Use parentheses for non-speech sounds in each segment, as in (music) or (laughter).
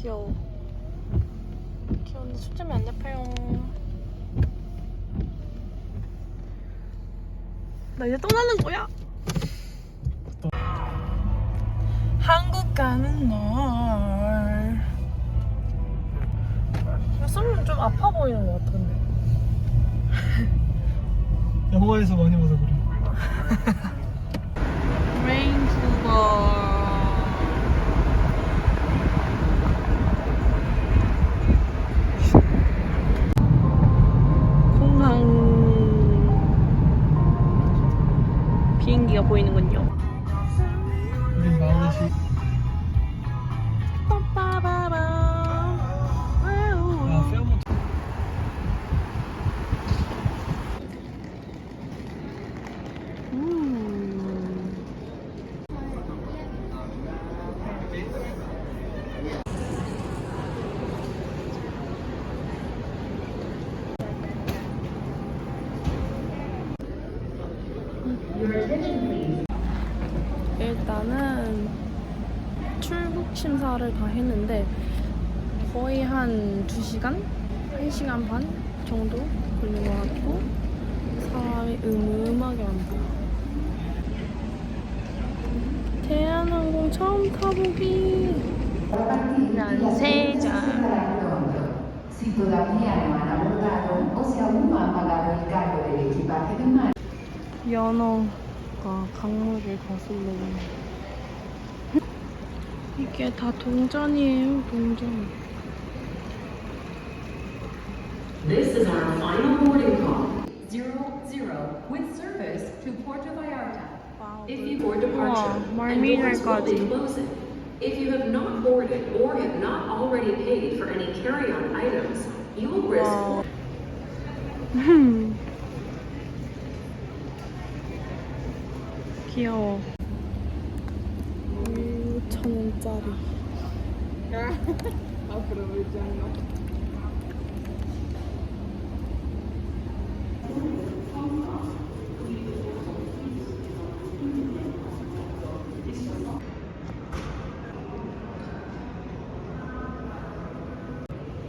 귀여워. 귀여운데 초점이 안 잡혀요. 나 이제 떠나는 거야. 한국 가는 날. 숨은 좀 아파 보이는 것 같아, 근데. 영화에서 많이 봐서 그래. (laughs) 레인쿠버. 공항 비행기가 보이는군요. 일단은 출국 심사를 다 했는데 거의 한 2시간? 1시간 반 정도 걸린 것 같고 사람이 음음하게 많다. 대한항공 처음 타보기. de mar. 연어가 강물을 거슬러 이게 다 동전이에요, 동전. This is our final boarding call. Zero zero with service to Puerto Vallarta. If you board departure, and doors will be closing. If you have not boarded or have not already paid for any carry-on items, you will risk 와. 음. 귀여워. 5천원짜리.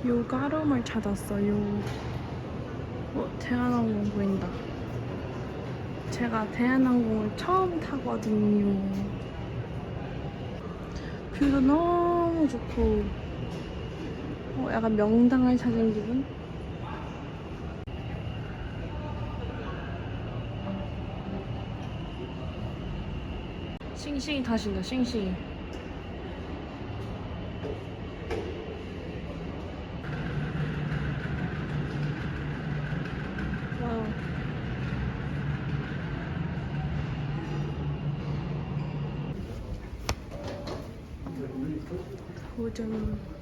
요가룸을 찾았어요. 어, 대한항공 보인다. 제가 대한항공을 처음 타거든요. 뷰도 너무 좋고, 어, 약간 명당을 찾은 기분? 싱싱이 타신다, 싱싱이. Hodum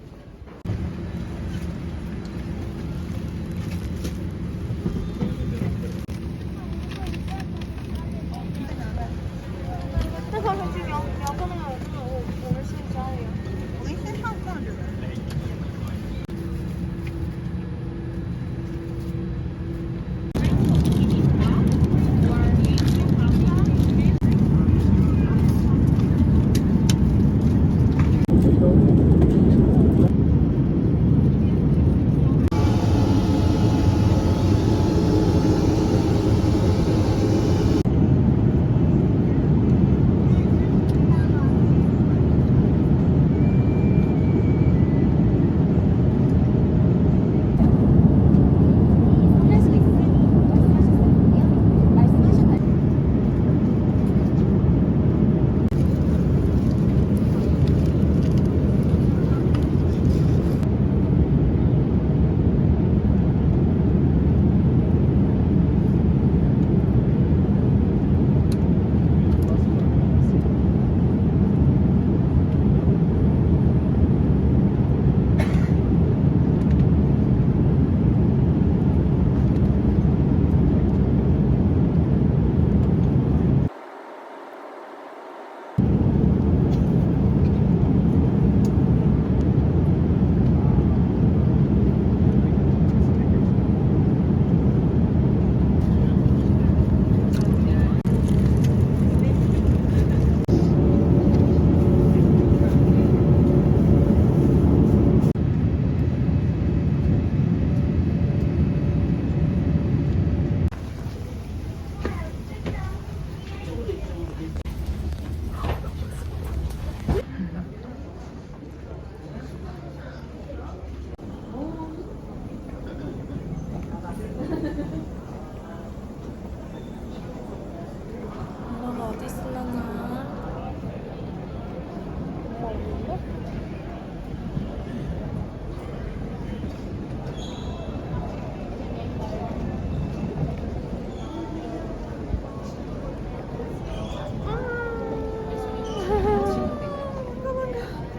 엄마가 어디 있으려나?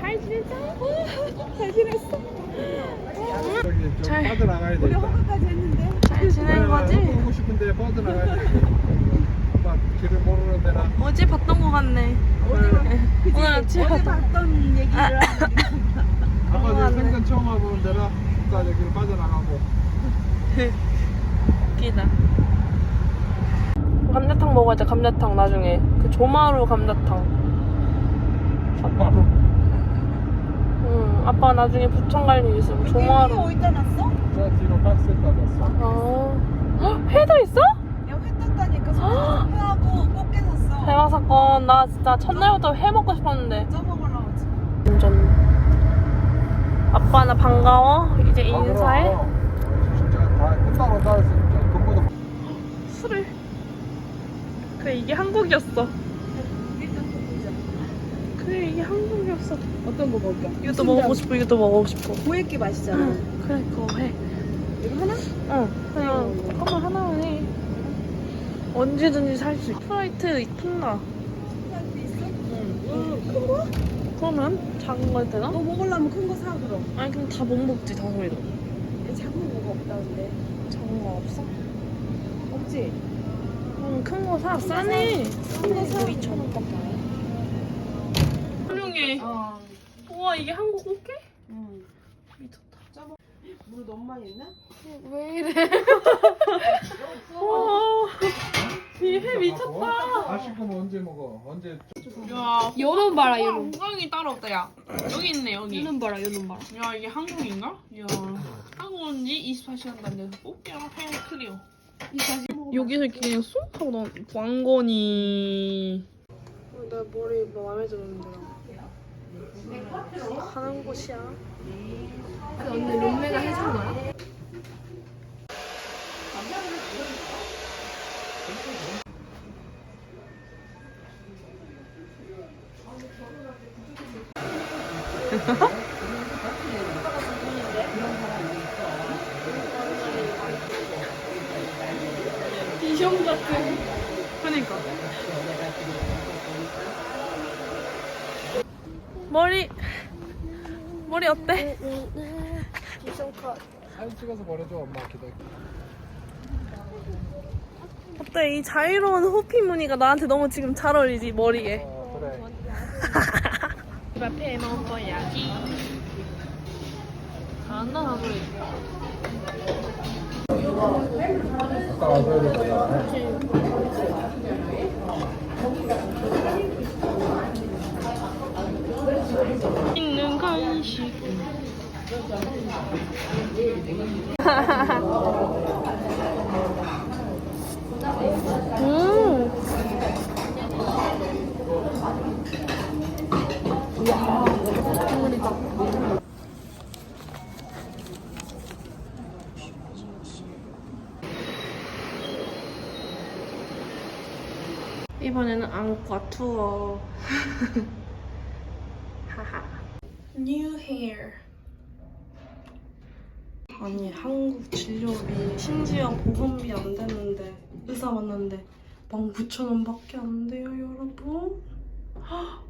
잘 지냈어? 잘 지냈어? 잘. 우리 호박까지 했는데. 낸 거지? 보고 싶은데 빠져나가야 돼. 막 길을 모르는 데나. 어제 봤던 거 같네. 오늘 아침에 봤던 아까 저 생전 처음 와보는 데라 일단 여기를 빠져나가고. (laughs) 웃기다. 감자탕 먹어야지 감자탕 나중에 그 조마루 감자탕. 응 아빠 나중에 부천 갈 일 있으면 조마루. 어디다 놨어? 저 뒤로 박스에 따졌어. 아 헉, 회도 있어? 야, 회 떴다니까. 회하고 꽃게 샀어. 대박 사건. 나 진짜 첫날부터 회 먹고 싶었는데. 지금. 완전. 아빠 나 반가워. 이제 인사해. 아. 진짜 다 끝나고 돈보다 술을. 그래 이게 한국이었어. 그래 이게 한국이었어. 어떤 거 먹을까? 이것도 먹어보고 싶어. 이것도 먹어보고 싶어. 고액기 맛있잖아. 응. 그래 그거 해. 이거 하나? 응. 그냥 잠깐만 하나만 해. 언제든지 살 수 있어. 스프라이트 있나? 큰 거? 그러면 작은 거 해도 되나? 너 먹으려면 큰 거 사, 그럼. 아니 그럼 다 못 먹지 다 소리도. 얘 작은 거가 없다는데. 작은 거 없어? 없지? 응, 큰거 사. 싸네. 큰 거 사. 2,000원밖에 안 해. 훌륭해. 어. 우와, 이게 한국 꽃게? 응. 미쳤다. 물 너무 많이 있나? 왜 이래? (laughs) 우와, 이해 미쳤다. 아쉽구면 언제 먹어? 언제 야, 요놈 봐라, 요놈. 요놈. 건강이 따로 없다, 야. 여기 있네, 여기. 요놈 봐라, 요놈 봐라. 야, 이게 한국인가? 야, 한국 온지 24시간 단돼서 꽃게랑 회 크리오. 여기서 그냥 쏙 하고 난 왕건이. 나 머리 뭐 마음에 드는데 나. 가는 곳이야. 언니 룸메가 해준 거야? 비숑 같은. 그니까. 머리 머리 어때? 사진 찍어서 보내줘 엄마 기다려. 어때? 이 자유로운 호피 무늬가 나한테 너무 지금 잘 어울리지 머리에. 어, 그래. 집 앞에 먹어야지. 잘한다 나소리. 아까 와서 이랬잖아. 있는 간식. 음. 이번에는 안과 투어. (laughs) 하하. New hair. 아니 한국 진료비 심지어 보험비 안 되는데 의사 만났는데 19,000원밖에 안 돼요 여러분. 헉,